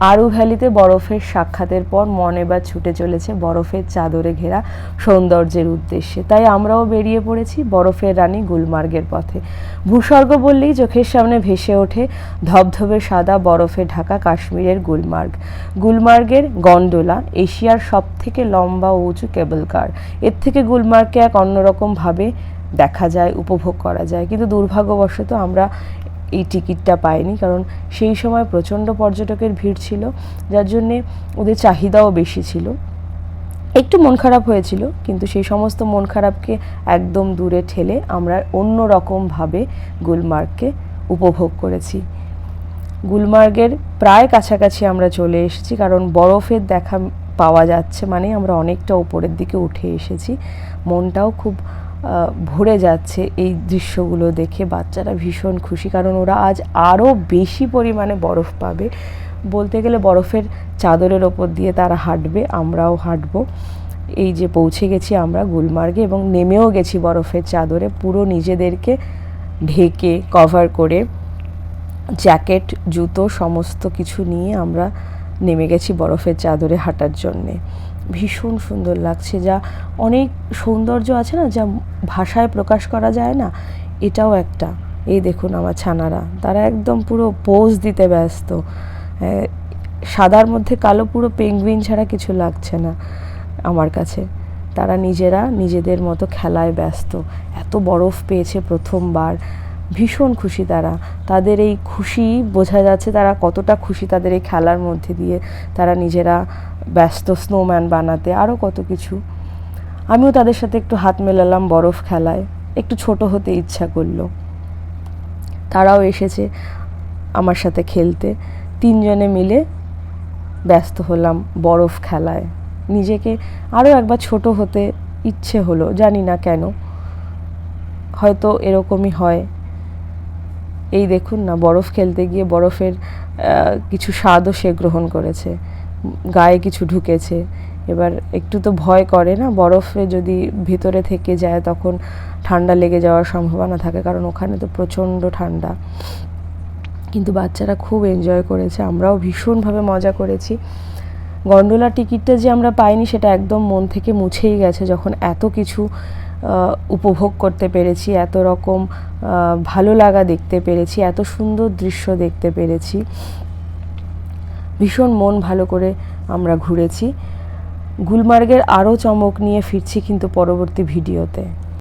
আরু ভ্যালিতে বরফের সাক্ষাতের পর মন এবার ছুটে চলেছে বরফের চাদরে ঘেরা সৌন্দর্যের উদ্দেশ্যে। তাই আমরাও বেরিয়ে পড়েছি বরফের রানী গুলমার্গের পথে। ভূস্বর্গ বললেই চোখের সামনে ভেসে ওঠে ধবধবে সাদা বরফে ঢাকা কাশ্মীরের গুলমার্গ। গুলমার্গের গন্ডোলা এশিয়ার সব থেকে লম্বা ও উঁচু কেবল কার। এর থেকে গুলমার্গকে এক অন্যরকমভাবে দেখা যায়, উপভোগ করা যায়। কিন্তু দুর্ভাগ্যবশত আমরা এই টিকিটটা পাইনি কারণ সেই সময় প্রচণ্ড পর্যটকের ভিড় ছিল, যার জন্যে ওদের চাহিদাও বেশি ছিল। একটু মন খারাপ হয়েছিল, কিন্তু সেই সমস্ত মন খারাপকে একদম দূরে ঠেলে আমরা অন্য রকমভাবে গুলমার্গকে উপভোগ করেছি। গুলমার্গের প্রায় কাছাকাছি আমরা চলে এসেছি, কারণ বরফের দেখা পাওয়া যাচ্ছে মানে আমরা অনেকটা উপরের দিকে উঠে এসেছি। মনটাও খুব ভরে যাচ্ছে এই দৃশ্যগুলো দেখে। বাচ্চারা ভীষণ খুশি, কারণ ওরা আজ আরও বেশি পরিমাণে বরফ পাবে। বলতে গেলে বরফের চাদরের ওপর দিয়ে তারা হাঁটবে, আমরাও হাঁটবো। এই যে পৌঁছে গেছি আমরা গুলমার্গে এবং নেমেও গেছি বরফের চাদরে। পুরো নিজেদেরকে ঢেকে কভার করে জ্যাকেট জুতো, সমস্ত কিছু নিয়ে আমরা নেমে গেছি বরফের চাদরে হাঁটার জন্যে। ভীষণ সুন্দর লাগছে, যা অনেক সৌন্দর্য আছে না, যা ভাষায় প্রকাশ করা যায় না, এটাও একটা। এই দেখুন আমার ছানারা, তারা একদম পুরো পোজ দিতে ব্যস্ত। সাদার মধ্যে কালো পুরো পেঙ্গুইন ছাড়া কিছু লাগছে না আমার কাছে। তারা নিজেরা নিজেদের মতো খেলায় ব্যস্ত। এত বরফ পেয়েছে প্রথমবার। ভীষণ খুশি তারা। তাদের এই খুশি বোঝা যাচ্ছে তারা কতটা খুশি তাদের এই খেলার মধ্যে দিয়ে তারা নিজেরা ব্যস্ত স্নোম্যান বানাতে আরও কত কিছু। আমিও তাদের সাথে একটু হাত মেলালাম বরফ খেলায়। একটু ছোট হতে ইচ্ছা করল। তারাও এসেছে আমার সাথে খেলতে। তিনজনে মিলে ব্যস্ত হলাম বরফ খেলায়। নিজেকে আরও একবার ছোট হতে ইচ্ছে হলো, জানি না কেন। হয়তো এরকমই হয়। এই দেখুন না, বরফ খেলতে গিয়ে বরফের কিছু স্বাদও সে গ্রহণ করেছে। গায়ে কিছু ঢুকেছে। এবার একটু তো ভয় করে না, বরফে যদি ভিতরে থেকে যায় তখন ঠান্ডা লেগে যাওয়ার সম্ভাবনা থাকে, কারণ ওখানে তো প্রচণ্ড ঠান্ডা। কিন্তু বাচ্চারা খুব এনজয় করেছে, আমরাও ভীষণভাবে মজা করেছি। গন্ডোলা টিকিটটা যে আমরা পাইনি, সেটা একদম মন থেকে মুছেই গেছে, যখন এত কিছু উপভোগ করতে পেরেছি, এত রকম ভালো লাগা দেখতে পেরেছি, এত সুন্দর দৃশ্য দেখতে পেরেছি। ভীষণ মন ভালো করে আমরা ঘুরেছি। গুলমার্গের আরও চমক নিয়ে ফিরছি কিন্তু পরবর্তী ভিডিওতে।